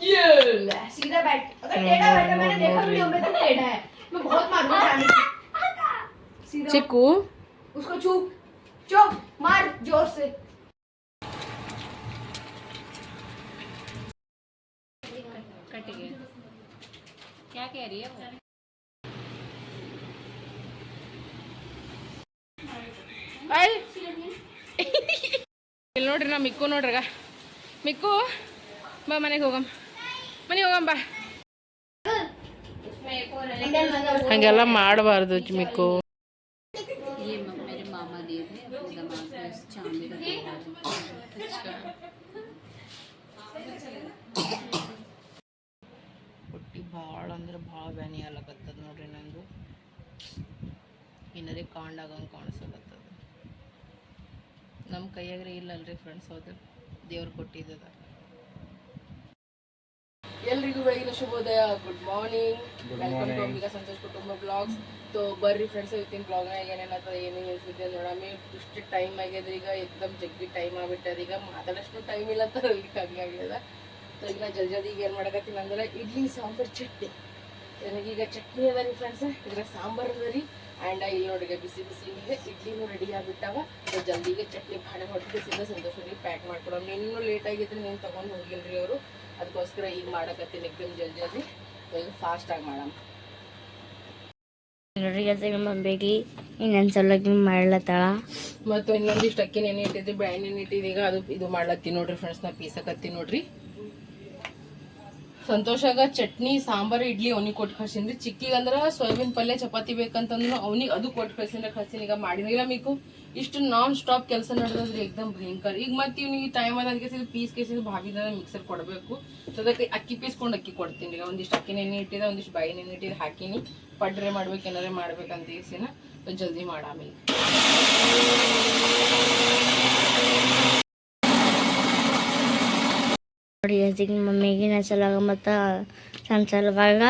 ले, सीधा बैठ अगर टेढ़ा बैठा मैंने देखा वीडियो में तो टेढ़ा है मैं बहुत मारूंगा फैमिली सीधा ಚಿಕ್ಕು उसको छू चुप मार जोर से कटिए क्या कह रही है वो ಬಾಯ್ ಇಲ್ಲಿ ನೋಡ್ರಿ ನಾ ಮಿಕ್ಕು ನೋಡ್ರಿಗ ಮಿಕ್ಕು ಬಾ ಮನೆಗೆ ಹೋಗಮ್ಮ ಮನೆ ಹೋಗಂಬ ಹಂಗೆಲ್ಲ ಮಾಡಬಾರ್ದು ಚಿಮಿಕ್ಕು ಹೊಟ್ಟಿ ಭಾಳ ಅಂದ್ರೆ ಭಾಳ ಬ್ಯಾನಿ ಆಗ್ಲಕತ್ತದ ನೋಡ್ರಿ ನಂದು ಏನರೇ ಕಾಣಾಗಂಗೆ ಕಾಣಿಸ್ಲತ್ತದ ನಮ್ಮ ಕೈಯಾಗ್ರೆ ಇಲ್ಲಲ್ರಿ ಫ್ರೆಂಡ್ಸ್ ಹೋದ್ರೆ ದೇವ್ರು ಕೊಟ್ಟಿದ್ದದ. ಎಲ್ರಿಗೂ ಬೆಳಗಿನ ಶುಭೋದಯ. Good morning welcome to Ambika Santosh ಕುಟುಂಬ ಬ್ಲಾಗ್ಸ್ ತೋ ಬರ್ರಿ ಫ್ರೆಂಡ್ಸ್ ಇವತ್ತಿನ ಬ್ಲಾಗ್ನಾಗ ಏನೇನತ್ತ ಏನು ಹೇಳ್ತಿದ್ದೆ ನೋಡಮ್ಮಿ. ಇಷ್ಟು ಟೈಮ್ ಆಗ್ಯದ ಈಗ ಏಕ್ದಮ್ ಜಗ್ಗಿ ಟೈಮ್ ಆಗ್ಬಿಟ್ಟದ ಈಗ ಮಾತಾಡೋಷ್ಟು ಟೈಮ್ ಇಲ್ಲ ಅಂತ ಅಲ್ಲಿ ಕಮ್ಮಿ ಆಗ್ಯದ. ಸೊ ಈಗ ನಾ ಜಲ್ದಿ ಜಲ್ದಿ ಈಗ ಏನು ಮಾಡಕತ್ತೀನಿ ಅಂದ್ರೆ ಇಡ್ಲಿ ಸಾಂಬಾರು ಚಟ್ನಿ. ನನಗೀಗ ಚಟ್ನಿ ಅದ ರೀ ಫ್ರೆಂಡ್ಸ್ ಇದ್ರ ಸಾಂಬಾರು ಅದ ರೀ. ಆ್ಯಂಡ್ ಇಲ್ಲಿ ನೋಡಿ ಈಗ ಬಿಸಿ ಬಿಸಿ ಇಡ್ಲಿನೂ ರೆಡಿ ಆಗಿಬಿಟ್ಟಾವ. ಸೊ ಜಲ್ದಿಗೆ ಚಟ್ನಿ ಭಾಳ ಸಿದ್ಧ ಸಂತೋಷವಾಗಿ ಪ್ಯಾಕ್ ಮಾಡ್ಕೊಡೋಣ. ಇನ್ನೂ ಲೇಟ್ ಆಗಿದ್ರೆ ನೀನು ತೊಗೊಂಡು ಹೋಗಿಲ್ರಿ ಅವರು. ಅದಕ್ಕೋಸ್ಕರ ಈಗ ಮಾಡಕತ್ತೀನಿ ಎಕ್ದಮ್ ಜಲ್ದಿ ಜಲ್ದಿ. ಸ್ವಲ್ಪ ಈಗ ಫಾಸ್ಟಾಗಿ ಮಾಡೋಣ. ನೋಡ್ರಿ ನಮ್ಮ ಇನ್ನೊಂದು ಮಾಡ್ಲತ್ತಾಳ? ಮತ್ತು ಇನ್ನೊಂದಿಷ್ಟು ಅಕ್ಕಿ ನೆನೆ ಇಟ್ಟಿದ್ರಿ ಬ್ಯಾಂಡ್ ನೆನೆ ಇಟ್ಟಿದ್ದೀಗ ಅದು ಇದು ಮಾಡ್ಲತ್ತೀನಿ ನೋಡ್ರಿ ಫ್ರೆಂಡ್ಸ್ ನಾ ಪೀಸಕತ್ತೀನಿ ನೋಡ್ರಿ. ಸಂತೋಷಾಗ ಚಟ್ನಿ, ಸಾಂಬಾರು, ಇಡ್ಲಿ ಅವ್ನಿಗೆ ಕೊಟ್ಟು ಕಳ್ಸೀನಿ ರೀ ಚಿಕ್ಕಿಗೆ ಅಂದ್ರೆ ಸೋಯಾಬೀನ್ ಪಲ್ಯ, ಚಪಾತಿ ಬೇಕಂತಂದ್ರೆ ಅವ್ನಿಗೆ ಅದು ಕೊಟ್ಟು ಕಳ್ಸೀನಿ ಕಳ್ಸೀನಿ ಈಗ ಮಾಡಿನಿಲ್ಲ ಮೀಕು, ಇಷ್ಟು ನಾನ್ ಸ್ಟಾಪ್ ಕೆಲಸ ನಡೆದ್ರಿ ಎಕ್ದಮ್ ಭಯಂಕರ. ಈಗ ಮತ್ತೆ ಇವ್ನಿಗೆ ಟೈಮ್ ಅದ ಅದಕ್ಕೆ ಪೀಸ್ ಕೇಸಿದ ಭಾವಿದ ಮಿಕ್ಸರ್ ಕೊಡಬೇಕು. ಅದಕ್ಕೆ ಅಕ್ಕಿ ಪೀಸ್ಕೊಂಡು ಅಕ್ಕಿ ಕೊಡ್ತೀನಿ ಈಗ ಒಂದಿಷ್ಟು ಅಕ್ಕಿ ನೆನೆ ಇಟ್ಟಿದೆ, ಒಂದಿಷ್ಟು ಬಾಯಿ ನೆನೆ ಇಟ್ಟಿದೆ, ಹಾಕಿನಿ. ಪಡ್ರೆ ಮಾಡ್ಬೇಕು, ಏನಾರೇ ಮಾಡ್ಬೇಕಂತ ಈಸಿನ ಜಲ್ದಿ ಮಾಡಾಮೇಲೆ ಇವತ್ತಿಗೆ ಮಮ್ಮಿಗೆ ನನ್ನ ಮತ್ತು ನನ್ನ ಸಲುವಾಗ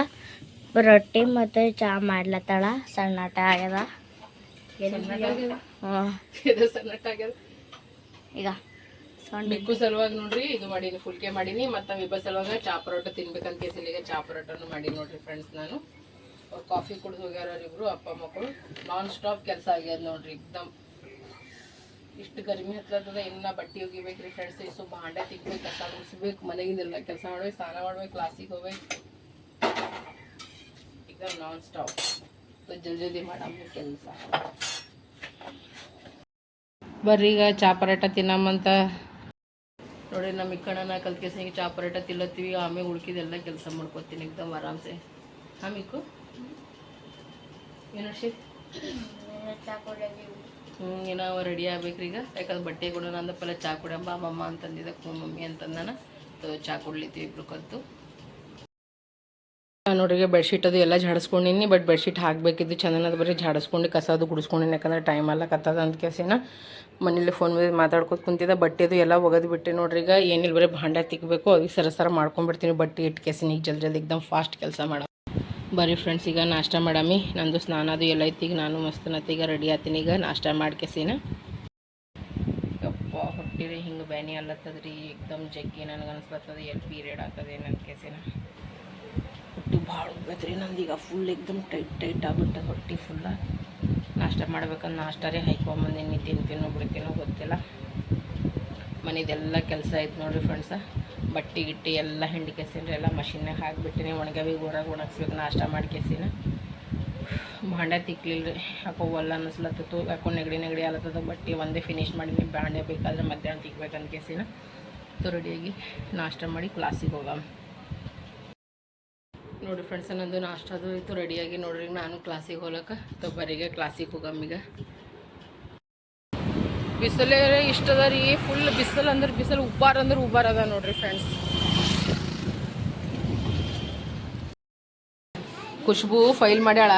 ರೊಟ್ಟಿ ಮತ್ತು ಚಾ ಮಾಡ್ಲತ್ತಾಳ. ಸಣ್ಣಟ ಆಗ್ಯದ. ಈಗ ಮಿಕ್ಕು ಸಲುವಾಗಿ ನೋಡ್ರಿ, ಇದು ಮಾಡೀನಿ, ಫುಲ್ಕೆ ಮಾಡೀನಿ, ಮತ್ತೆ ವಿಭ ಸಲುವಾಗ ಚಾ ಪರೋಟ ತಿನ್ಬೇಕಂತ ಕೇಸಿಲ್ಲ ಈಗ ಚಾ ಪರೋಟನು ಮಾಡೀನಿ ನೋಡ್ರಿ ಫ್ರೆಂಡ್ಸ್ ನಾನು. ಕಾಫಿ ಕುಡ್ದು ಹೋಗ್ಯಾರ ಇಬ್ರು ಅಪ್ಪ, ಮಕ್ಕಳು. ನಾನ್ ಸ್ಟಾಪ್ ಕೆಲಸ ಆಗ್ಯದ ನೋಡ್ರಿ, ಎಕ್ದಮ್. ಇಷ್ಟು ಗರ್ಮಿ ಹತ್ತದ ಇನ್ನ ಬಟ್ಟೆ ಒಗಿಬೇಕ್ರಿ ಇಸು ಭಾಂಡೆ ತಿಕ್ಬೇಕು, ಕಸ ಗುಡಿಸ್ಬೇಕು, ಮನೆಗಿಂದಿರಲ್ಲ, ಕೆಲಸ ಮಾಡ್ಬೇಕು, ಸ್ನಾನ ಮಾಡ್ಬೇಕು ಕ್ಲಾಸಿಗೆ ಹೋಗ್ಬೇಕು. ಎಕ್ದಮ್ ನಾನ್ ಸ್ಟಾಪ್ ಜಲ್ದಿ ಜಲ್ದಿ ಮಾಡಮ್ಮ ಕೆಲಸ. ಬರ್ರಿ ಈಗ ಚಾ ಪರಾಟ ತಿನ್ನಮ್ಮಂತ ನೋಡಿ, ನಮ್ಮ ಇಕ್ಕಣ್ಣನ ಕಲ್ತ್ಕೆಸಿಗೆ ಚಾ ಪರಾಟ ತಿಲ್ಲತ್ತೀವಿ ಆಮೇಲೆ ಉಳ್ಕಿದೆಲ್ಲ ಕೆಲಸ ಮಾಡ್ಕೊತೀನಿ, ಎಕ್ದಮ್ ಆರಾಮ್ಸೆ. ಆಮಿಕ್ಕು ಮಿಕ್ಕು. ಏನು ಚಾ ಹ್ಞೂ ಏನೋ ರೆಡಿ ಆಗ್ಬೇಕ್ರಿ ಈಗ. ಯಾಕಂದ್ರೆ ಬಟ್ಟೆ ಕೊಡೋಣ ಅಂದ ಪಲ್ಲ ಚಾ ಕುಡಿಯಮ್ಮ ಮಮ್ಮ ಅಂತಂದಿದ್ದೆ, ಹ್ಞೂ ಮಮ್ಮಿ ಅಂತಂದ ನಾನು ಚಾ ಕುಡ್ಲಿತ್ತೀವಿ ಇಬ್ರು ಕತ್ತು ನೋಡ್ರಿಗೆ ಬೆಡ್ಶೀಟ್ ಅದು ಎಲ್ಲ ಝಾಡಿಸ್ಕೊಂಡಿನಿ ಬಟ್ ಬೆಡ್ಶೀಟ್ ಹಾಕಬೇಕಿದ್ದು ಚಂದನದ ಬರೀ ಝಾಡಿಸ್ಕೊಂಡು ಕಸ ಅದು ಗುಡಿಸ್ಕೊಂಡಿನಿ, ಯಾಕಂದ್ರೆ ಟೈಮ್ ಎಲ್ಲ ಕತ್ತದ ಅಂತ ಕೇಸಿನ. ಮನೇಲಿ ಫೋನ್ ಮೇಲೆ ಮಾತಾಡ್ಕೊತ ಕುಂತಿದ್ದೆ ಬಟ್ಟೆದು ಎಲ್ಲ ಒಗದು ಬಿಟ್ಟೆ ನೋಡ್ರಿ, ಈಗ ಏನಿಲ್ಲ, ಬರೀ ಭಾಂಡೆ ತಿಕ್ಕಬೇಕು ಅದಕ್ಕೆ ಸರ ಸರ ಮಾಡ್ಕೊಂಡ್ಬಿಡ್ತೀನಿ, ಬಟ್ಟೆ ಇಟ್ಟು ಕೇಸಿನ ಈಗ ಜಲ್ದಿ ಜಲ್ದಿ ಫಾಸ್ಟ್ ಕೆಲಸ ಮಾಡ. ಬರ್ರಿ ಫ್ರೆಂಡ್ಸ್ ಈಗ ನಾಷ್ಟ ಮಾಡಮಿ. ನಂದು ಸ್ನಾನ ಅದು ಎಲ್ಲ ಐತಿ. ಈಗ ನಾನು ಮಸ್ತ್ ಈಗ ರೆಡಿ ಆತೀನಿ. ಈಗ ನಾಷ್ಟ ಮಾಡ್ಕೆಸಿನ. ಯಪ್ಪ, ಹೊಟ್ಟಿರಿ. ಹಿಂಗೆ ಬ್ಯಾನಿ ಅಲ್ಲತ್ತದ್ರಿ. ಏಕ್ದಮ್ ಜಗ್ಗಿ ನನಗೆ ಅನ್ಸ್ಲತ್ತದ. ಎಲ್ಲಿ ಪೀರಿಯಡ್ ಆಗ್ತದೆ ಏನಂತ ಕೇಸಿನ ಹೊಟ್ಟೆ ಭಾಳ ನಂದು. ಈಗ ಫುಲ್ ಏಕ್ದಮ್ ಟೈಟ್ ಟೈಟ್ ಆಗ್ಬಿಟ್ಟ ಹೊಟ್ಟಿ ಫುಲ್ಲ ನಾಷ್ಟ ಮಾಡ್ಬೇಕಂದ್ರೆ ನಾಷ್ಟ ರೀ. ಹೈಕೊಂಬಂದಿನಿ ತಿಂತೀನೋ, ಬಿಡ್ತೀನೋ ಗೊತ್ತಿಲ್ಲ. ಮನೆದೆಲ್ಲ ಕೆಲಸ ಆಯ್ತು ನೋಡಿರಿ ಫ್ರೆಂಡ್ಸ ಬಟ್ಟೆ, ಗಿಟ್ಟಿ ಎಲ್ಲ ಹಿಂಡಿ ಕೆಸಿನ ಎಲ್ಲ ಮಷಿನ್ನಾಗ ಹಾಕ್ಬಿಟ್ಟಿನಿ. ಒಣಗವಿ ಊರಾಗ ಒಣಗಿಸ್ಬೇಕು, ನಾಷ್ಟ ಮಾಡಿ ಕೆಸಿನ. ಬಾಂಡೆ ತಿಕ್ಲಿಲ್ಲ ರೀ ಯಾಕೋ ಒಲ್ಲ ಅನ್ನಿಸ್ಲತ್ತಿತ್ತು. ಯಾಕೋ ನೆಗಡಿ ನೆಗಡಿ ಆಲತ್ತದ ಬಟ್ಟೆ ಒಂದೇ ಫಿನಿಶ್ ಮಾಡೀನಿ. ಬಾಂಡೆ ಬೇಕಾದ್ರೆ ಮಧ್ಯಾಹ್ನ ತಿಕ್ಬೇಕಂತ ಕೆಸಿನ. ಸೊ ರೆಡಿಯಾಗಿ ನಾಷ್ಟ ಮಾಡಿ ಕ್ಲಾಸಿಗೆ ಹೋಗಮ್ಮ ನೋಡಿ ಫ್ರೆಂಡ್ಸ್ ನಂದು ನಾಷ್ಟ ಅದು ಇತ್ತು ರೆಡಿಯಾಗಿ ನೋಡ್ರಿ. ನಾನು ಕ್ಲಾಸಿಗೆ ಹೋಗಕ್ಕೆ ತೊಬ್ಬರಿಗೆ ಕ್ಲಾಸಿಗೆ ಹೋಗಮ್ಮೀಗ ಬಿಸಿಲೇ ಇಷ್ಟದ ರೀ ಫುಲ್ ಬಿಸಿಲು ಅಂದ್ರೆ ಬಿಸಿಲು, ಉಬ್ಬಾರ ಅಂದ್ರೆ ಉಬ್ಬಾರ ಅದ ನೋಡ್ರಿ ಫ್ರೆಂಡ್ಸ್ ಖುಷ್ಬು ಫೈಲ್ ಮಾಡ್ಯಾಳ,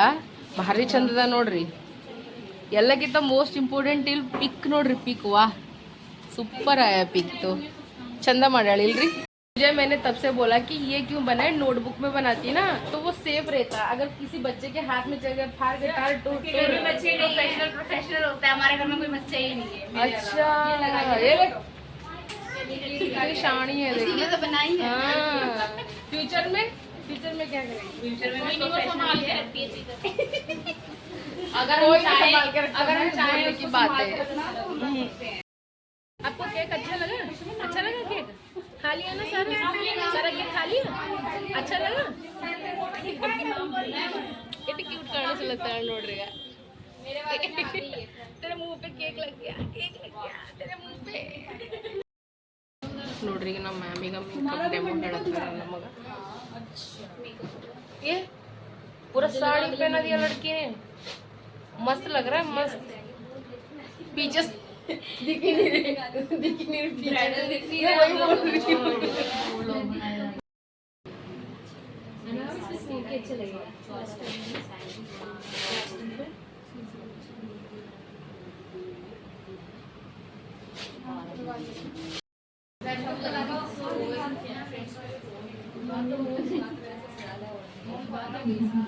ಭಾರಿ ಚಂದದ ನೋಡ್ರಿ. ಎಲ್ಲಕ್ಕಿಂತ ಮೋಸ್ಟ್ ಇಂಪಾರ್ಟೆಂಟ್ ಇಲ್ಲಿ ಪಿಕ್ ನೋಡ್ರಿ ಪಿಕ್ ವಾ. ಸೂಪರ್ ಆಯ ಪಿಕ್ तो ಚಂದ ಮಾಡ್ಯಾಳ ಇಲ್ರಿ? मुझे मैंने तब से बोला कि ये क्यों बना है? नोटबुक में बनाती ना तो वो सेफ़ रहता। अगर किसी बच्चे के हाथ में जगह फाड़ प्रोफेशनल प्रोफेशनल होता है। हमारे घर में कोई बच्चा ही नहीं है। अच्छा ये शानी है तो बनाई हाँ। फ्यूचर में? फ्यूचर में क्या करेंगे? फ्यूचर में है अगर कोई अगर हम चाहे उसकी बात है। है। आपको केक अच्छा लगा? खा लिया ना सारा सारा केक खा लिया अच्छा लगा कितनी क्यूट करने से लगता है नोड़ रहा तेरे मुंह पे केक लग गया केक लग गया तेरे मुंह पे ನೋಡ್ರಿ ಈಗ ನಮ್ಮ ಮ್ಯಾಮ್ ಈಗ ಮೇಕಪ್ ಡೆಮೋ ಹೇಳತ್ತಾರ ನಮಗೆ ये पूरा साड़ी पहना दिया लड़की ने मस्त लग रहा है मस्त पीछे से- दिखी नहीं रही दिखी नहीं रही ब्राइडल दिख रही है वही बोल रही हूँ वो लोग बनाए मैंने इसमें स्मोक के चले गए first time side Thank you.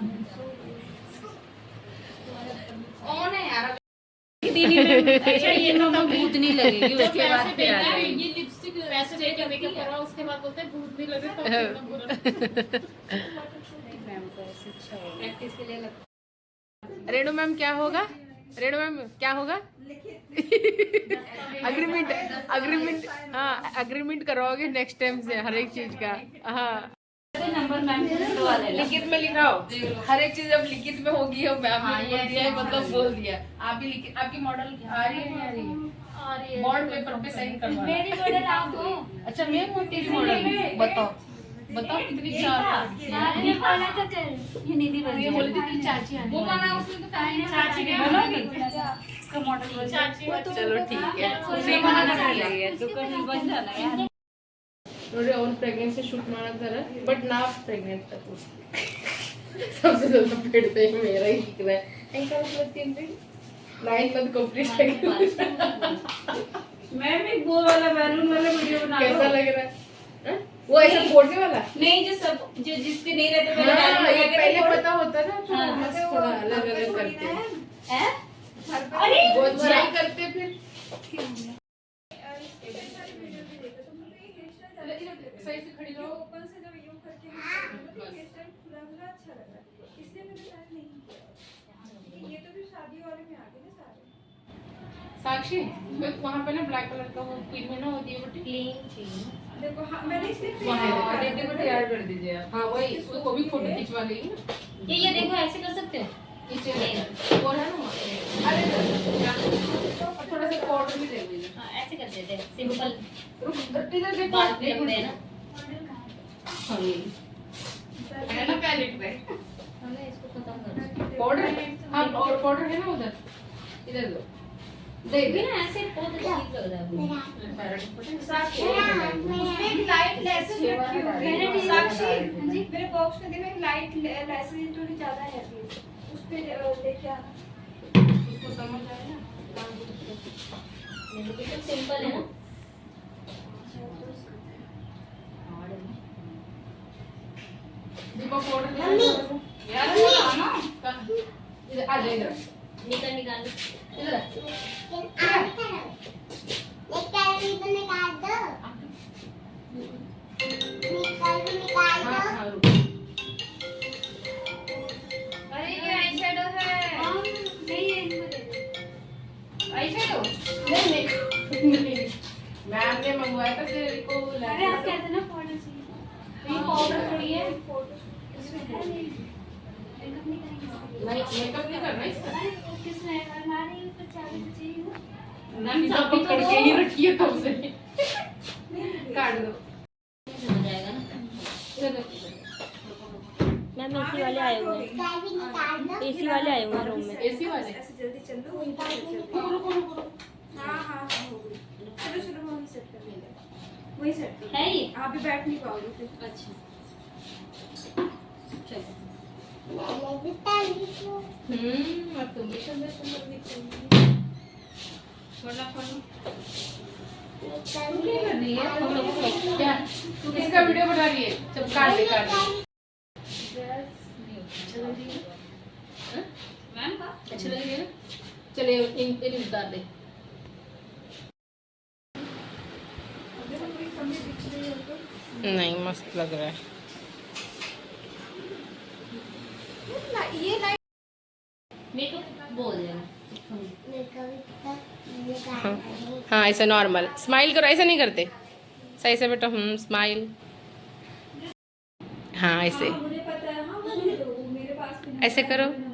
अच्छा ये तो भूत नहीं लगेगी उसके बाद फिर आ जाएगी। ये लिपस्टिक वैसे करा उसके बाद बोलते हैं भूत नहीं लगे तो मैम को ऐसे अच्छा प्रैक्टिस के लिए लगता रेणु मैम क्या होगा? रेणु मैम क्या होगा? अग्रीमेंट अग्रीमेंट हाँ अग्रीमेंट करवाओगे नेक्स्ट टाइम से हर एक चीज़ का। हाँ। नंबर मैम लिखित में लिखाओ। हर एक चीज़ अब लिखित में होगी अब मैम ने बोल दिया है मतलब बोल दिया। आप भी लिखित आपकी मॉडल आ रही है आ रही? है। बॉन्ड पेपर पे साइन करवा मेरी मॉडल आप हो अच्छा मैं हूँ तेरी मॉडल बताओ। बताओ कितनी चार। ये बोला था चल ये निधि बन ये बोली थी चाची आने वो बना उसने तो पहले चाची ने बनोगी इसका मॉडल है। चलो ठीक है। उसे दुकान जाना यार उन्होंने ऑन प्रेगनेंसी शूट मारा करा बट ना प्रेगनेंट तक सबसे ज़्यादा पेट पे मेरा ही दिख रहा है। ऐसा तो मतलब तीन दिन नाइन मंथ कंप्लीट है मैम एक वो वाला बैलून वाला वीडियो बना कैसा लग रहा है? हाँ? वो ऐसा फोड़ने वाला? नहीं जो सब जो जिसके नहीं रहते हाँ, पहले पता होता ना तो हाँ। अलग अलग करते हैं। करते फिर। मतलब साक्षी वहाँ पे ना ब्लैक कलर का वो क्रीम है ना होती है वो क्लीन देखो हाँ मैंने देखो तैयार तो कर दीजिए हाँ वही उसको भी फ़ोटो खिंचवा लेंगे। ये ये देखो ऐसे कर सकते हो? ये है ना थोड़ा सा पाउडर भी दीजिए हाँ ऐसे कर देते हैं सिंपल इधर देखो बात करते हैं ना हाँ ना पैलेट पे हमें इसको खत्म कर पाउडर है और पाउडर है ना उधर इधर दो दे ना ऐसे बहुत अच्छा लग रहा है पैलेट साक्षी उसमें एक लाइट लेसेस रखी हुई है साक्षी जी मेरे बॉक्स में देखो एक लाइट लेसेस थोड़ी ज़्यादा है उस पे लेके आना उसको समझ आए ना कितना सिंपल है ना। दीपक ऑर्डर यार ना इधर आ जा इधर। निकल निकाल। इधर एक कैरेट इधर तो निकाल दो। निकाल निकाल दो। हाँ, दो आई नहीं नहीं नहीं। मैम ने मंगवाया था तेरे को अरे आप कहते ना पाउडर चाहिए। ये पाउडर थोड़ी है। इसमें नहीं मेकअप नहीं करेंगे। नहीं मेकअप नहीं करना इसका है? हमारे ऊपर चाबी तो चाहिए ना। मैम सब पकड़ के ही रखी है कब से? काट दो। समझ आएगा ना इधर देखो। मैम एसी वाले आए हुए हैं। एसी वाले आए हुए हैं रूम में। एसी वाले? ऐसे जल्दी चल चल। रुको रुको रुको हाँ हाँ हाँ हो चलो चलो वहीं सेट कर लेंगे वहीं सेट है ये? आप भी बैठ नहीं पाओगे फिर। अच्छा। चलो। हम्म अब तुम भी सुंदर सुंदर दिख रही हो छोड़ना। छोड़ना क्या कर रही है? क्या? तू किसका वीडियो बना रही है? सब काट दे काट दे अच्छे लगेंगे ना? चले इन उतार दे। नहीं मस्त लग रहा है। ये बोल हाँ। हाँ ऐसा नॉर्मल स्माइल करो ऐसा नहीं करते। सही से बेटा हम स्माइल हाँ ऐसे। ऐसे करो।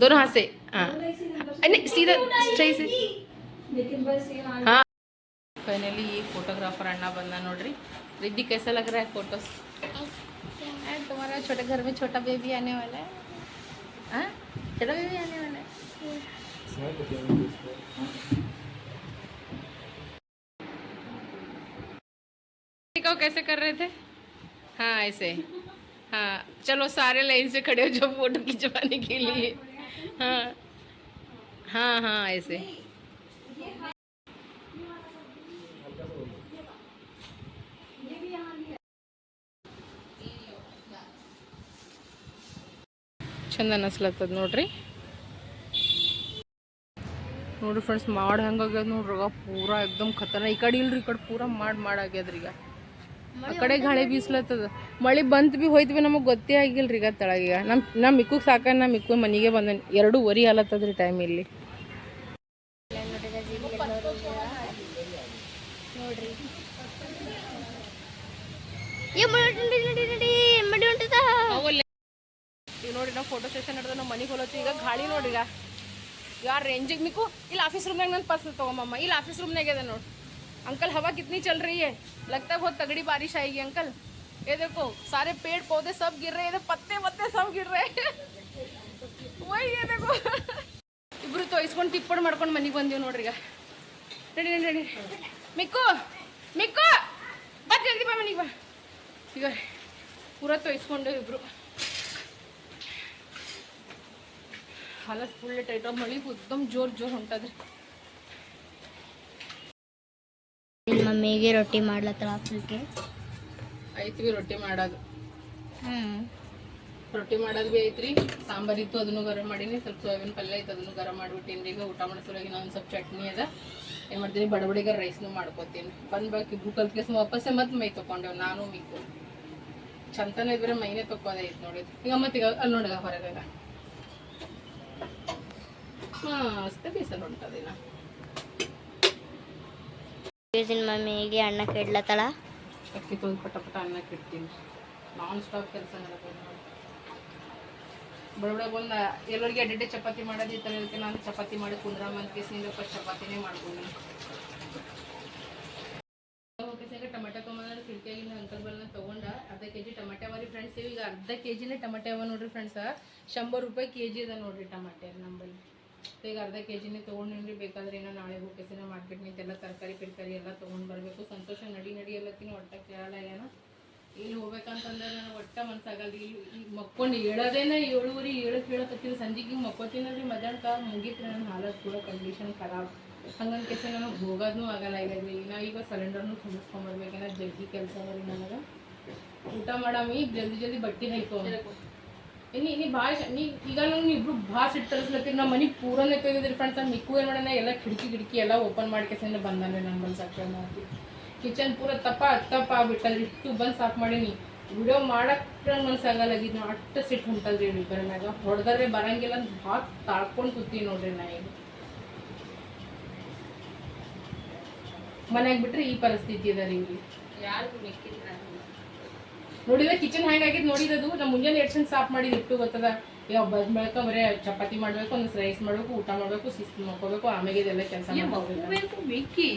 दोनों हाथ से हाँ। नहीं सीधा सही से। लेकिन बस ये हाँ। फाइनली ये फोटोग्राफर अन्ना बंदा नोड्री रिद्धि कैसा लग रहा है फोटोस तुम्हारा छोटे घर में छोटा बेबी आने वाला है। हाँ? छोटा बेबी आने वाला है? को कैसे कर रहे थे? हाँ ऐसे। हाँ चलो सारे लाइन से खड़े हो जो फ़ोटो खिंचवाने के लिए। हाँ हाँ हाँ ऐसे ಚಂದ ಅನಿಸ್ಲತ್ತದ ನೋಡ್ರಿ ನೋಡ್ರಿ ಫ್ರೆಂಡ್ಸ್ ಮಾಡಿ ಹೆಂಗಾಗ್ಯದ ನೋಡ್ರಿ ಈಗ ಪೂರಾ ಎಕ್ದಮ್ ಖತರ್ನ ಈ ಕಡೆ ಇಲ್ರಿ ಈ ಕಡೆ ಪೂರಾ ಮಾಡಿ ಮಾಡಾಗ್ಯದ್ರಿ ಈಗ ಆ ಕಡೆ ಗಾಳಿ ಬೀಸ್ಲತ್ತದ. ಮಳೆ ಬಂತು ಬಿ ಹೋಯ್ತು ನಮಗೆ ಗೊತ್ತೇ ಆಗಿಲ್ಲ ರೀ ಈಗ. ತಳಗೀಗ ನಮ್ಮ ನಮ್ಮ ಮಿಕ್ಕುಗೆ ಸಾಕ ನಮ್ಮ ಮಿಕ್ಕು ಮನೆಗೆ ಬಂದನು. ಎರಡು ವರಿ ಆಲತ್ತದ್ರಿ ಟೈಮ್ ಇಲ್ಲಿ. ಈಗ ನೋಡಿ ನಾವು ಫೋಟೋ ಸೆಷನ್ ಹಿಡಿದು ನಮ್ಮ ಮನೆಗೆ ಹೋಲತ್ತಿ ಈಗ ಗಾಳಿ ನೋಡಿ ಈಗ. ಯಾರು ರೇಂಜಿಗೆ ಮಿಕ್ಕು. ಇಲ್ಲಿ ಆಫೀಸ್ ರೂಮ್ನಾಗ ನನ್ನ ಪರ್ಸ್ ತಗೊಂಬಮ್ಮ. ಇಲ್ಲಿ ಆಫೀಸ್ ರೂಮ್ನಾಗ ಇದೆ ನೋಡಿ. ಅಂಕಲ್ ಹವಾ ಕಿತ್ನಿ ಚಲ್ರಿ. लगता है बहुत तगड़ी बारिश आएगी अंकल ये देखो सारे पेड़ पौधे सब गिर रहे हैं इधर पत्ते वत्ते सब गिर रहे हैं वही ये देखो ಇಬ್ರು ತೊಯ್ಸ್ಕೊಂಡು ತಿಪ್ಪಡ್ ಮಾಡ್ಕೊಂಡು ಮನೆಗೆ ಬಂದೀವಿ ನೋಡ್ರಿ ಈಗ ನಡಿ ನಡಿ ನಡಿ ಮಿಕ್ಕು ಮಿಕ್ಕು ಬಾ ಜಲ್ದಿ ಬಾ ಮನೆಗೆ ಬಾ ಈಗ ಪೂರ ತೊಯ್ಸ್ಕೊಂಡು ಇಬ್ರು ಹಾಲತ್ ಫುಲ್ ಟೈಟ್ ಮಳಿ ಉದ್ದಮ್ ಜೋರ್ ಜೋರ್ ಹೊಂಟದ್ರಿ ನಿಮ್ಮ ಮಮ್ಮಿಗೆ ರೊಟ್ಟಿ ಮಾಡ್ಲತ್ತಳ ಅಪ್ಪಲಿಗೆ ಐತ್ರಿ ರೊಟ್ಟಿ ಮಾಡೋದು ಹ್ಮ್. ರೊಟ್ಟಿ ಮಾಡೋದು ಬಿ ಐತ್ರಿ. ಸಾಂಬಾರ್ ಇತ್ತು ಅದನ್ನು ಗರಂ ಮಾಡೀನಿ. ಸ್ವಲ್ಪ ಸೋಯಾಬೀನ್ ಪಲ್ಯ ಐತೆ ಅದನ್ನು ಗರಂ ಮಾಡ್ಬಿಟ್ಟಿನಿ ಈಗ ಊಟ ಮಾಡೋ ಸಲುವಾಗಿ ನಾನು ಸ್ವಲ್ಪ ಚಟ್ನಿ ಅದ. ಏನು ಮಾಡ್ತೀನಿ ಬಡಬಡಿಗೆ ರೈಸ್ನು ಮಾಡ್ಕೊತೀನಿ. ಬಾಕಿ ಇಬ್ರು ಕಲ್ತ್ಕೇಸ್ ವಾಪಸ್ಸೆ ಮತ್ತೆ ಮೈ ತೊಗೊಂಡೇವು ನಾನು ಮಿಕ್ಕು. ಚಂತನ ಇದ್ರೆ ಮೈನೇ ತೊಕ್ಕೋದೇ ಐತೆ ನೋಡಿ ಈಗ ಮತ್ತೆ ಈಗ ಅಲ್ಲಿ ನೋಡಿದ ಹೊರಗಾಗ ಅಷ್ಟೇ ಬೀಸಲು ಹೊಂಟದಿನ ನಿಮ್ಮ ಮಮ್ಮಿಗೆ ಅಣ್ಣ ಕೆಡ್ಲತ್ತಳ? ಅಕ್ಕಿ ತೊಂದು ಪಟ ಪಟ ಅನ್ನಕ್ಕೆ ಕೆಡ್ತೀನಿ. ನಾನ್ ಸ್ಟಾಪ್ ಕೆಲಸ ಬಡಬಡ ಬಂದ ಎಲ್ಲರಿಗೆ ಅಡ್ಡೆ ಚಪಾತಿ ಮಾಡೋದು ಈ ಥರ ಇರುತ್ತೆ. ನಾನು ಚಪಾತಿ ಮಾಡಿ ಕುಂದ್ರ ಮಂತ್ ಕೇಸಿನಿಂದ ಫಸ್ಟ್ ಚಪಾತಿನೇ ಮಾಡ್ಕೊಂಡಿನಿ. ಟೊಮೆಟೊ ತೊಗೊಂಬಂದ್ರೆ ಕಿಟಕಿಯಾಗಿನ ಅಂಕಲ್ ಬಲ್ಲ ತೊಗೊಂಡ ಅರ್ಧ ಕೆ ಜಿ ಟೊಮೆಟೊ ಅವರಿ ಫ್ರೆಂಡ್ಸ್ ಈಗ ಅರ್ಧ ಕೆ ಜಿನೇ ಟೊಮೆಟೊ ಅವ ನೋಡ್ರಿ ಫ್ರೆಂಡ್ಸ್ ಶಂಬರ್ ರೂಪಾಯಿ ಕೆ ಜಿ ಅದ ನೋಡ್ರಿ ಟೊಮೆಟೊ ನಮ್ಮಲ್ಲಿ. ಸೊ ಈಗ ಅರ್ಧ ಕೆ ಜಿನೇ ತೊಗೊಂಡಿನ್ರಿ ಬೇಕಾದ್ರೆ ಏನೋ ನಾಳೆ ಹೋಗ್ಕೇಸಿನ ಮಾರ್ಕೆಟ್ ಎಲ್ಲ ತರಕಾರಿ, ಪಿರ್ಕಾರಿ ಎಲ್ಲ ತೊಗೊಂಡು ಬರಬೇಕು. ಸಂತೋಷ, ನಡಿ ನಡಿ ಎಲ್ಲತ್ತಿನ ಒಟ್ಟ ಕೇಳಲ್ಲ ಏನೋ. ಇಲ್ಲಿ ಹೋಗ್ಬೇಕಂತಂದ್ರೆ ನನಗೆ ಒಟ್ಟ ಮನ್ಸಾಗಲ್ಲ ಇಲ್ಲಿ ಈಗ ಮಕ್ಕೊಂಡು ಹೇಳೋದೇನೆ ಏಳುವರೆ ಏಳಕ್ಕೆ ಹೇಳಕತ್ತೀನಿ ಸಂಜೆಗೆ ಹಿಂಗೆ ಮಕ್ಕೋತೀನಲ್ರಿ ಕಾಲ ಮುಗೀತು ನನ್ನ ಹಾಲತ್ ಕೂಡ ಕಂಡೀಷನ್ ಖರಾಬ್. ಹಂಗಂತ ಕೆಸ ನನಗೆ ಹೋಗೋದೂ ಆಗಲ್ಲ ಈಗ ನಾ ಈಗ ಸಿಲಿಂಡರ್ನು ತುಂಬಿಸ್ಕೊಂಬರ್ಬೇಕೇನ ಜಲ್ದಿ ಕೆಲಸ ರೀ ನನಗೆ. ಊಟ ಮಾಡಮಿ ಜಲ್ದಿ ಜಲ್ದಿ ಬಟ್ಟೆ ಹಾಯ್ಕೊ. ನೀ ಇನ್ನು ಭಾಳ ನೀ ಈಗ ನಂಗೆ ಇಬ್ರು ಭಾಳ ಸಿಟ್ಟು ನಮ್ಮ ಮನೆ ಪೂರನೇ ತೆಗೆದಿರಿ ಫ್ರೆಂಡ್ಸ್ ನಾನು ನಿಕ್ಕು ಏನು ಮಾಡೋಣ ಎಲ್ಲ ಕಿಟಕಿ ಗಿಡಕಿ ಎಲ್ಲ ಓಪನ್ ಮಾಡ್ಕೆಸಿಂದ ಬಂದಾನೆ ನನ್ನ ಬಂದು ಸಾಕು ಮಾಡ್ತೀವಿ ಕಿಚನ್ ಪೂರ ತಪ್ಪ ತಪ್ಪ ಆಗ್ಬಿಟ್ಟಲ್ರಿ. ಇಷ್ಟು ಬಂದು ಸಾಫ್ ಮಾಡೀನಿ ವಿಡಿಯೋ ಮಾಡಕ್ಕೆ ಮನ್ಸಾಗಲ್ಲಾಗಿದ್ದು ನಾವು ಅಷ್ಟು ಸಿಟ್ಟು ಹೊಂಟಲ್ರಿ ಇಬ್ಬರ ಮ್ಯಾಗ. ಹೊಡೆದ್ರೆ ಬರಂಗಿಲ್ಲ ಅಂತ ಭಾಳ ತಾಳ್ಕೊಂಡು ಕೂತೀವಿ ನೋಡ್ರಿ ನಾ ಈಗ ಮನ್ಯಾಗ ಬಿಟ್ಟರೆ ಈ ಪರಿಸ್ಥಿತಿ ಇದೆ ರೀ ಇಲ್ಲಿ. ಯಾರು ಮಿಕ್ಕಿದ್ರ ನೋಡಿದ್ರೆ ಕಿಚನ್ ಹ್ಯಾಂಗ್ ಆಗಿದ್ ನೋಡಿದದು ನಮ್ಮ ಮುಂಜಾನೆ ಚಂದ ಸಾಫ್ ಮಾಡಿ ಇಟ್ಟು ಗೊತ್ತದ? ಯಾವ ಬಂದ್ ಬೆಳಕ ಬರೀ ಚಪಾತಿ ಮಾಡ್ಬೇಕು ಒಂದು ರೈಸ್ ಮಾಡ್ಬೇಕು ಊಟ ಮಾಡ್ಬೇಕು ಶಿಸ್ತು ಮಾಡ್ಕೋಬೇಕು ಆಮೇಲೆ ಇದೆಲ್ಲ ಕೆಲಸ ಮಾಡ್ಬೇಕು. ಮಿಕ್ಕಿ.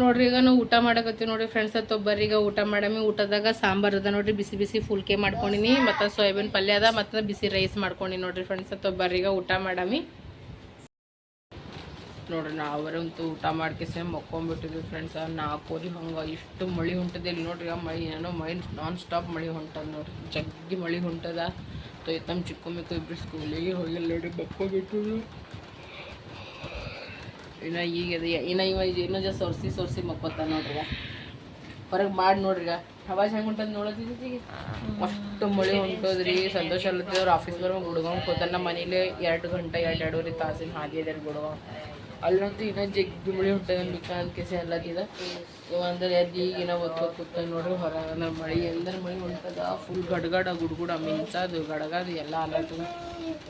ನೋಡ್ರಿ ಈಗ ನಾವು ಊಟ ಮಾಡಕತ್ತೀವಿ ನೋಡ್ರಿ ಫ್ರೆಂಡ್ಸ್ ಹತ್ತೊಬ್ಬರಿ ಈಗ ಊಟ ಮಾಡಮಿ ಊಟದಾಗ ಸಾಂಬಾರ್ ಅದ ನೋಡ್ರಿ ಬಿಸಿ ಬಿಸಿ ಫುಲ್ಕೆ ಮಾಡ್ಕೊಂಡಿನಿ. ಮತ್ತೆ ಸೋಯಾಬೀನ್ ಪಲ್ಯ ಅದ ಮತ್ತೆ ಬಿಸಿ ರೈಸ್ ಮಾಡ್ಕೊಂಡಿನಿ ನೋಡ್ರಿ ಫ್ರೆಂಡ್ಸ್ ಹತ್ತೊಬ್ಬರಿಗೆ ಊಟ ಮಾಡಮಿ. ನೋಡ್ರಿ ನಾವರಂತೂ ಊಟ ಮಾಡ್ಕೇಸೆ ಮಕ್ಕೊಂಬಿಟ್ಟಿದ್ವಿ ಫ್ರೆಂಡ್ಸ್ ನಾಲ್ಕೂರಿ ಹಂಗೆ ಇಷ್ಟು ಮಳೆ ಹೊಂಟದ ಇಲ್ಲಿ ನೋಡ್ರಿ, ಆ ಮಳೆ ಏನೋ ಮೈ ನಾನ್ ಸ್ಟಾಪ್ ಮಳೆ ಹೊಂಟದ ನೋಡ್ರಿ. ಜಗ್ಗಿ ಮಳೆ ಹೊಂಟದ. ತೊಯ್ತಮ್ಮ ಚಿಕ್ಕ ಮಿಕ್ಕು ಇಬ್ಬರು ಸ್ಕೂಲಿಗೆ ಹೋಗಿಲ್ಲ ನೋಡಿ ಬಕ್ಕೋಬಿಟ್ಟು ಇನ್ನು ಈಗ ಇನ್ನು ಇವ ಇನ್ನೂ ಜಸ್ಟ್ ಸೊರ್ಸಿ ಸೊರ್ಸಿ ಮಕ್ಕೋತ ನೋಡ್ರಿ ಹೊರಗೆ ಮಾಡಿ ನೋಡ್ರಿ ಹವಾಜ್ ಹೆಂಗೆ ಹೊಂಟದ ನೋಡೋದಿದ್ದೀವಿ ಅಷ್ಟು ಮಳೆ ಹೊಂಟೋದ್ರಿ. ಸಂತೋಷ ಅಲ್ಲತ್ತವ್ರು ಆಫೀಸ್ ಬರೋ ಗುಡ್ಗೊಂಡು ಕೂತಾನ ನಮ್ಮ ಮನೇಲಿ ಎರಡು ಗಂಟೆ, ಎರಡು ಎರಡೂವರೆ ತಾಸಿನ ಹಾದಿ ಅದಾರ ಗುಡ್ಗ ಅಲ್ಲಂತೂ ಇನ್ನೂ ಜಗ್ಗಿ ಮಳೆ ಹೊಂಟದ ಬಿಕ್ಕ ಅಂತ ಕೇಸಿ ಅಲ್ಲತ್ತಿದ ಅಂದರೆ ಎದ್ದು ಈಗಿನ ಒತ್ತೋ ಕೂತ ನೋಡ್ರಿ ಹೊರಗೆ ಮಳೆ ಅಂದ್ರೆ ಮಳೆ ಹೊಂಟದ. ಫುಲ್ ಗಡ್ಗಡ, ಗುಡ್ಗುಡ ಮಿಂಚದು, ಗಡಗದು, ಎಲ್ಲ ಅಲ್ಲದು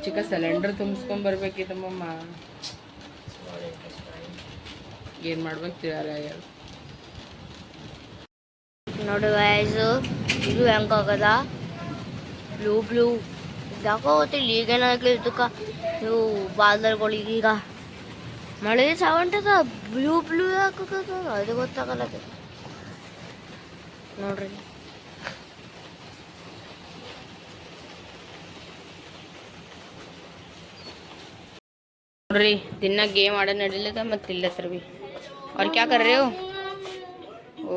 ಚಿಕ್ಕ ಸಿಲಿಂಡರ್ ತುಂಬಿಸ್ಕೊಂಡ್ ಮಮ್ಮ ಏನು ಮಾಡ್ಬೇಕು ತಿಳಿಯಲ್ಲ ನೋಡಿ ವಯಸ್ಸು ಇದು ಹೆಂಗಾಗದ ಬ್ಲೂ ಬ್ಲೂ. ಯಾಕೋ ಗೊತ್ತಿಲ್ಲ, ಈಗೇನಾಗ್ಲಿ ಇದಕ್ಕ. ಇವು ಬಾದಲ್ಗಳಿಗೆ ಈಗ ಮಳೆ ಸವಂಟದ ಬ್ಲೂ ಬ್ಲೂ ಯಾಕಾಗದ ಅದು ಗೊತ್ತಾಗಲ್ಲ. ನೋಡ್ರಿ ನೋಡ್ರಿ, ದಿನ ಗೇಮ್ ಆಡೋ ನಡಿಲದ ಮತ್ತೆ ಸರ್ ಬಿ ಅವ್ರು ಕ್ಯಾ ಕರ್ ರೇ ಹೋ? ಓ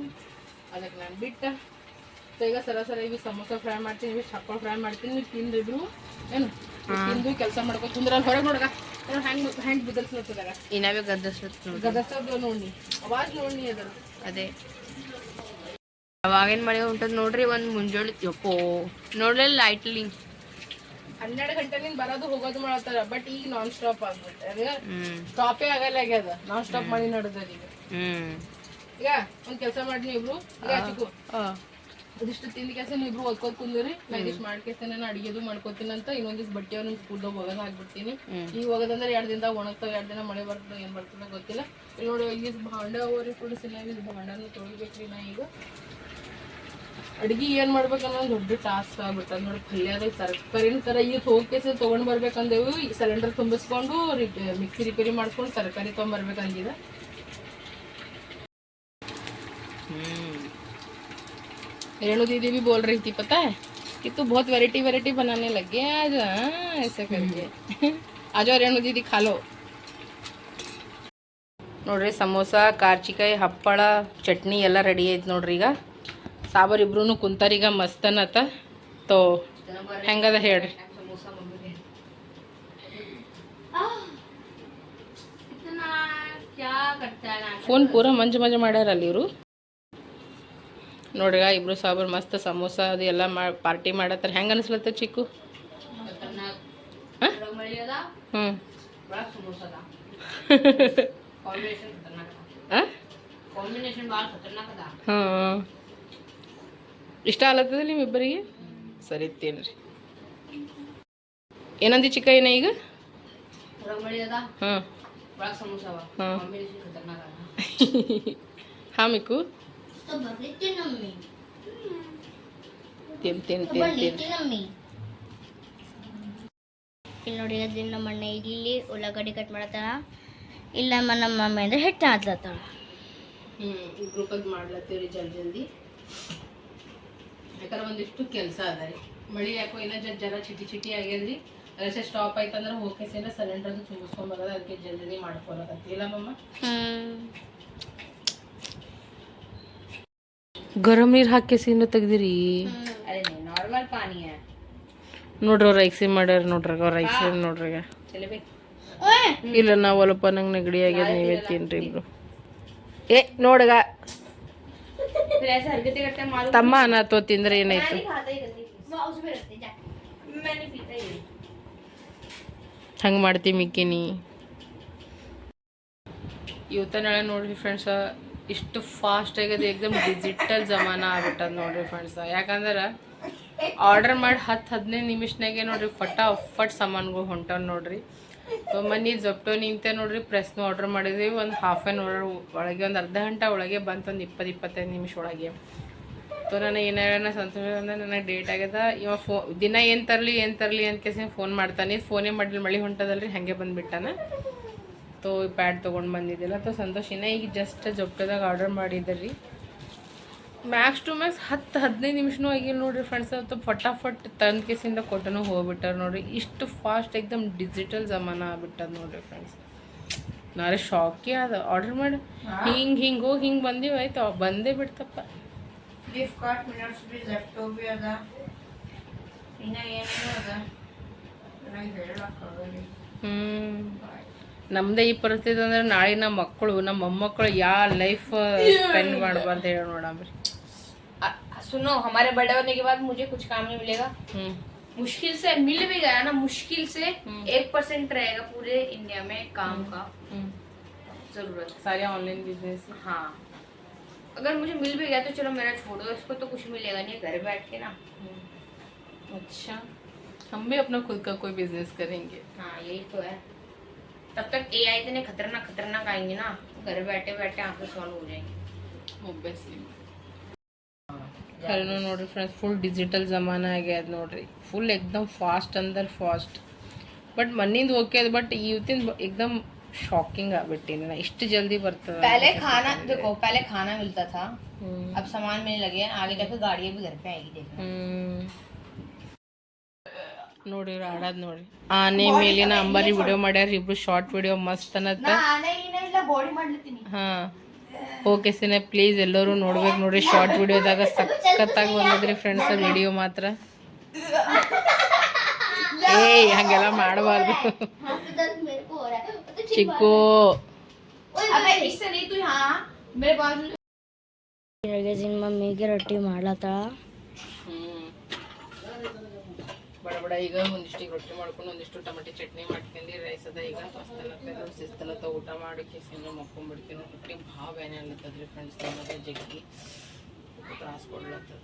ಅದಕ್ಕೆ ನಾನು ಬಿಟ್ಟ ಈಗ ಸರ ಸರ ಇವು ಸಮೋಸ ಫ್ರೈ ಮಾಡ್ತೀನಿ ಇವು ಫ್ರೈ ಮಾಡ್ತೀನಿ ನೀವು ತಿಂದಿದ್ರು ಏನು? ತಿಂದು ಕೆಲಸ ಮಾಡ್ಕೊಂಡು ಕುಂದ್ರ ಹೊರಗೆ ನೋಡ್ಗ. ಹ್ಯಾಂಗ್ ಹ್ಯಾಂಗ್ ಬಿದ್ದಲ್ಸ್ಲತ್ತದಾಗ ಇನ್ನಾವೇ ಗದ್ದಸ್ಲತ್ ನೋಡಿ. ಗದಸದ ನೋಡಿ ಅವಾಜ್ ನೋಡಿ ಅದ್ರ ಅದೇ. ಅವಾಗೇನ್ ಮಳೆ ಹೊಂಟದ ನೋಡ್ರಿ ಒಂದ್ ಮುಂಜಾನೆ ಯಪ್ಪೋ. ನೋಡ್ಲಿಲ್ಲ ಲೈಟ್ಲಿ ಹನ್ನೆರಡು ಗಂಟೆಲಿಂದ ಬರೋದು ಹೋಗೋದು ಮಾಡತ್ತಾರ ಬಟ್ ಈಗ ನಾನ್ ಸ್ಟಾಪ್ ಆಗ್ಬಿಟ್ಟೆ ಸ್ಟಾಪೇ ಆಗಲ್ಲ ಆಗ್ಯದ ನಾನ್ ಸ್ಟಾಪ್ ಮಾಡಿ ನಡೆದ ಈಗ ಹ್ಮ್. ಈಗ ಒಂದ್ ಕೆಲಸ ಮಾಡಿ ನೀವಿಬ್ರು. ಈಗ ಚಿಕ್ಕು. ಅದಿಷ್ಟು ತಿಂದ ಕೆಲಸ ನೀವಿಬ್ರು ಓದ್ಕೋದ್ ಕುಂದ್ರಿ. ನಾ ಇದಿಷ್ಟು ಮಾಡ್ಕೇತೀನಿ ನಾನು ಅಡಿಗೆದು ಮಾಡ್ಕೋತೀನಿ ಅಂತ ಇನ್ನೊಂದಿಸ್ ಬಟ್ಟೆ ಅವ್ರ ಸ್ಕೂಲ್ದಾಗ ಹೋಗೋದ ಹಾಕ್ಬಿಡ್ತೀನಿ ಈಗ ಹೋಗೋದಂದ್ರೆ ಎರಡು ದಿನದಾಗ ಒಣಗ್ತಾವ ಎರಡು ದಿನ ಮಳೆ ಬರ್ತದ ಏನ್ ಬರ್ತದ ಗೊತ್ತಿಲ್ಲ. ಇಲ್ಲಿ ನೋಡಿ ಇಲ್ಲಿ ಭಾಂಡ ಓರಿ ಕೊಡಿಸಿಲ್ಲ ಇದು ಭಾಂಡನ ತೊಳಿಬೇಕ್ರಿ ನಾ ಈಗ. ಅಡ್ಗಿ ಏನ್ ಮಾಡ್ಬೇಕನ್ನೋ ಒಂದ್ ದೊಡ್ಡ ಟಾಸ್ಕ್ ಆಗ್ಬಿಟ್ಟ ನೋಡಿ ಪಲ್ಯದ ತರಕಾರಿ ತರ ಈಗ ಹೋಗ್ಕೇಸ ತಗೊಂಡ್ ಬರ್ಬೇಕಂದೇವು. ಸಿಲಿಂಡರ್ ತುಂಬಿಸ್ಕೊಂಡು ಮಿಕ್ಸಿ ರಿಪೇರಿ ಮಾಡ್ಕೊಂಡು ತರಕಾರಿ ತೊಗೊಂಬರ್ಬೇಕಂದಿದ रेणु दीदी भी बोल रही थी पता है कि तू बहुत वैरायटी वैरायटी बनाने लग गया आज हाँ, ऐसे करके आ जाओ रेणु दीदी खा लो ನೋಡ್ರಿ ಸಮೋಸ ಕಾರ್ಚಿಕಾಯಿ ಹಪ್ಪಳ ಚಟ್ನಿ ಎಲ್ಲ ರೆಡಿ ಐತೆ ನೋಡ್ರಿ ಈಗ ಸಾಬರ್ ಇಬ್ರು ಕುಂತಾರೀಗ ಮಸ್ತನತ್ತ ತೋ ಹೆಂಗದ ಹೇಳ್ರಿ ಫೋನ್ ಪೂರ ಮಂಜು ಮಂಜು ಮಾಡ್ಯಾರಲ್ಲ ಇವರು ನೋಡ್ರಿ ಇಬ್ರು ಸಾಬ್ರು ಮಸ್ತ್ ಸಮೋಸ ಅದು ಎಲ್ಲ ಮಾ ಪಾರ್ಟಿ ಮಾಡತ್ತಾರ. ಹೆಂಗೆ ಅನಿಸ್ಲತ್ತ ಚಿಕ್ಕು? ಹ್ಞೂ ಹಾಂ? ಇಷ್ಟ ಆಲತ್ತದ ನಿಮ್ಮಿಬ್ಬರಿಗೆ ಸರಿ ತಿನ್ರಿ ಏನಂದಿ ಚಿಕ್ಕ ಏನ ಈಗ ಹಾ ಮಿಕ್ಕು ಹಾಂ ಕಾಂಬಿನೇಷನ್ ತಿನ್ ಇಲ್ಲಿ ನೋಡಿ ಅದ್ರಿಂದ ನಮ್ಮ ಅಣ್ಣ ಇಲ್ಲಿ ಉಳ್ಳಾಗಡ್ಡಿ ಕಟ್ ಮಾಡತ್ತಾಳ ಇಲ್ಲ ನಮ್ಮ ನಮ್ಮ ಅಮ್ಮ ಅಂದ್ರೆ ಹಿಟ್ಟು ಹಾಕ್ಲತ್ತಾಳ ಹ್ಞೂ ಗ್ರೂಪಾಗಿ ಮಾಡ್ಲತ್ತೀವ್ರಿ ಜಲ್ದಿ ಜಲ್ದಿ. ಯಾಕಂದ್ರೆ ಒಂದಿಷ್ಟು ಕೆಲಸ ಅದ ರೀ. ಮಳಿ ಯಾಕೋ ಇನ್ನ ಜರ ಜರ ಚಿಟಿ ಚಿಟಿ ಆಗ್ಯದ್ರಿ. ಅದಕ್ಕೆ ಸ್ಟಾಪ್ ಆಯ್ತಂದ್ರೆ ಹೋಗ್ಕೇಸಿಂದ ಸಿಲಿಂಡರ್ ತುಂಬಿಸ್ಕೊಂಬರೋದು ಅದಕ್ಕೆ ಜಲ್ದಿ ಮಾಡ್ಕೊಳಕತ್ತಿಲ್ಲ ಮಮ್ಮ? ಗರಂ ನೀರು ಸೀನು ತೆಗ್ದಿರಿ. ನೋಡ್ರಿ ಅವ್ರ ಮಾಡ್ಯಾರ ನೋಡ್ರಿ ರೈಸ್ ಐಕ್ಸಿ ನೋಡ್ರಿ ಇಲ್ಲ ನಾವಲ್ಲಪ್ಪ ನಂಗೆ ನೆಗಡಿ ಆಗ್ಯದ ನೀವೇ ತಿನ್ರಿ ಇಬ್ರು ಏ ನೋಡಗ. ತಮ್ಮ ಅನಾಥೋ ತಿಂದ್ರೆ ಏನಾಯ್ತು? ಹಂಗೆ ಮಾಡ್ತೀವಿ ಮಿಕ್ಕಿನಿ. ಇವತ್ತ ನಾಳೆ ನೋಡ್ರಿ ಫ್ರೆಂಡ್ಸ ಇಷ್ಟು ಫಾಸ್ಟ್ ಆಗ್ಯದ ಏಕ್ದಮ್ ಡಿಜಿಟಲ್ ಜಮಾನ ಆಗ್ಬಿಟ್ಟದ ನೋಡ್ರಿ ಫ್ರೆಂಡ್ಸ್ ಯಾಕಂದ್ರೆ ಆರ್ಡರ್ ಮಾಡಿ ಹತ್ತು ಹದಿನೈದು ನಿಮಿಷನಾಗೆ ನೋಡ್ರಿ ಫಟ ಫಟ್ ಸಾಮಾನುಗಳು ಹೊಂಟವ್ ನೋಡ್ರಿ. ಮನೆ ಜಪ್ಟೋ ನಿಂತೆ ನೋಡ್ರಿ ಪ್ರೆಸ್ನು ಆರ್ಡರ್ ಮಾಡಿದ್ವಿ. ಒಂದು ಹಾಫ್ ಆನ್ ಅವರ್ ಒಳಗೆ, ಒಂದು ಅರ್ಧ ಗಂಟೆ ಒಳಗೆ ಬಂತು ಒಂದು ಇಪ್ಪತ್ತು ಇಪ್ಪತ್ತೈದು ನಿಮಿಷ ಒಳಗೆ. ಸೊ ನನಗೆ ಏನಾರ ಸಂತೋಷ ಅಂದ್ರೆ ನನಗೆ ಡೇಟ್ ಆಗ್ಯದ. ಇವ ಫೋ ದಿನ ಏನು ತರಲಿ ಏನು ತರಲಿ ಅಂತ ಕೇಸಿ ಫೋನ್ ಮಾಡ್ತಾನೆ. ಫೋನೇ ಮಾಡಲಿ ಮಳೆ ಹೊಂಟದಲ್ರಿ, ಹಾಗೆ ಬಂದುಬಿಟ್ಟಾನ. ತೋ ಪ್ಯಾಡ್ ತೊಗೊಂಡು ಬಂದಿದ್ದಿಲ್ಲ. ಸಂತೋಷ ಸಂತೋಷಿನ ಈಗ ಜಸ್ಟ್ ಜೊಪ್ಟದಾಗ ಆರ್ಡರ್ ಮಾಡಿದ್ದೆ ರೀ ಮ್ಯಾಕ್ಸ್ ಟು ಮ್ಯಾಕ್ಸ್ ಹತ್ತು ಹದಿನೈದು ನಿಮಿಷನೂ ಆಗಿಲ್ಲ ನೋಡಿರಿ ಫ್ರೆಂಡ್ಸ್ ಅಥವಾ ಫಟಾಫಟ್ ತಂದ ಕೇಸಿಂದ ಕೊಟ್ಟನು ಹೋಗ್ಬಿಟ್ಟಾರ ನೋಡಿರಿ. ಇಷ್ಟು ಫಾಸ್ಟ್ ಎಕ್ದಮ್ ಡಿಜಿಟಲ್ ಜಮಾನ ಆಗ್ಬಿಟ್ಟದ ನೋಡಿರಿ ಫ್ರೆಂಡ್ಸ್ ನಾರೆ ಶಾಕೇ ಅದ. ಆರ್ಡರ್ ಮಾಡಿ. ಹಿಂಗೆ ಹಿಂಗೆ ಹೋಗಿ ಹಿಂಗೆ ಬಂದೀವಿ ಆಯ್ತು. ಬಂದೇ ಬಿಡ್ತಪ್ಪ. ಫ್ಲಿಪ್ಕಾರ್ಟ್ ಮಿನಟ್ಸ್ ಬಿ ಜೆಪ್ಟೋ ಬಿ ಅದ. ಇನ್ನ ಏನೇನು ಅದ. ನಂಗೆ ಹೇಳಕ್ಕಾಗಲ್ಲ ಹ್ಮ್ ನಮ್ದೇ ಈ ಪರಿಸ್ಥಿತಿ ಅಂದ್ರೆ ನಾಳೆ ನಮ್ಮ ಮಕ್ಕಳು ನಮ್ಮ ಮೊಮ್ಮಕ್ಕಳು ಯಾ ಲೈಫ್ ಸ್ಪೆಂಡ್ ಮಾಡ್ಬಾರ್ದು ಹೇಳಿ ನೋಡಮ್ರಿ अ- सुनो हमारे बड़े होने के बाद मुझे कुछ काम नहीं मिलेगा ಹ್ಮ್ मुश्किल से मिल भी गया ना मुश्किल से एक परसेंट रहेगा पूरे इंडिया में काम का ಹ್ಮ್ जरूरत सारे ऑनलाइन बिजनेस हाँ अगर मुझे मिल भी गया तो चलो मेरा छोड़ो इसको तो कुछ मिलेगा नहीं घर बैठ के ना अच्छा हम भी अपना खुद का कोई बिजनेस करेंगे हाँ यही तो है तब तक ए आई इतने खतरनाक खतरनाक आएंगे ना घर बैठे बैठे आंखें सॉल्व हो जाएंगे ಒಬ್ಬಿಯಸ್ಲಿ ಖರೇನು ನೋಡ್ರಿ ಫ್ರೆಂಡ್ಸ್ ಫುಲ್ ಡಿಜಿಟಲ್ ಜಮಾನ ಆಗ್ಯದ ನೋಡ್ರಿ ಫುಲ್ ಎಕ್ದಮ್ ಫಾಸ್ಟ್ ಅಂದ್ರೆ ಫಾಸ್ಟ್ ಬಟ್ ಮಣ್ಣಿಂದ ಓಕೆ ಅದ ಬಟ್ ಇವತ್ತಿನ ಎಕ್ದಮ್ ಶಾಕಿಂಗ್ ಆಗ್ಬಿಟ್ಟಿನಿ ನಾ ಇಷ್ಟು ಜಲ್ದಿ ಬರ್ತದ पहले खाना देखो पहले खाना मिलता था ಹ್ಮ್. अब सामान मिलने लगे हैं आगे जाके गाड़ियाँ भी घर पे आएगी देखो ಹ್ಮ್ ನೋಡಿ ಆಡೋದು ನೋಡಿ. ಆನೆ ಮೇಲಿನ ಅಂಬಾರಿ ವಿಡಿಯೋ ಮಾಡ್ಯಾರ ಇಬ್ರು ಶಾರ್ಟ್ ವಿಡಿಯೋ ಮಸ್ತ್ ಅನ್ನತ್ತ. ಹಾ. ಓಕೆ ಸಿನ ಪ್ಲೀಸ್ ಎಲ್ಲರೂ ನೋಡ್ಬೇಕು ನೋಡಿ ಶಾರ್ಟ್ ವಿಡಿಯೋದಾಗ ಸಖತ್ತಾಗಿ ಬಂದದ್ರಿ ಫ್ರೆಂಡ್ಸ್ ವಿಡಿಯೋ ಮಾತ್ರ. ಏಯ್ ಹಂಗೆಲ್ಲ ಮಾಡಬಾರ್ದು. ಚಿಕ್ಕು. ಬೆಳಗ್ಗೆ ಮಮ್ಮಿಗೆ ರೊಟ್ಟಿ ಮಾಡ್ಲತ್ತಾಳ. ಬಡ ಬಡ, ಈಗ ಒಂದಿಷ್ಟಿಗೆ ರೊಟ್ಟಿ ಮಾಡ್ಕೊಂಡು ಒಂದಿಷ್ಟು ಟೊಮೆಟೊ ಚಟ್ನಿ ಮಾಡ್ಕೊಂಡು ರೈಸ್ ಅದ, ಈಗ ಶಿಸ್ತನತ್ತ ಊಟ ಮಾಡಿ ಸಿನ್ನ ಮಕ್ಕೊಂಡ್ಬಿಡ್ತೀನಿ ರೊಟ್ಟಿ ಭಾಳ ಬೇನೆ ಅಲ್ಲತ್ತದ್ರಿ ಫ್ರೆಂಡ್ಸ್ ಜಗ್ಗಿ. ತ್ರಾಸ್ ಕೊಡ್ಲತ್ತದ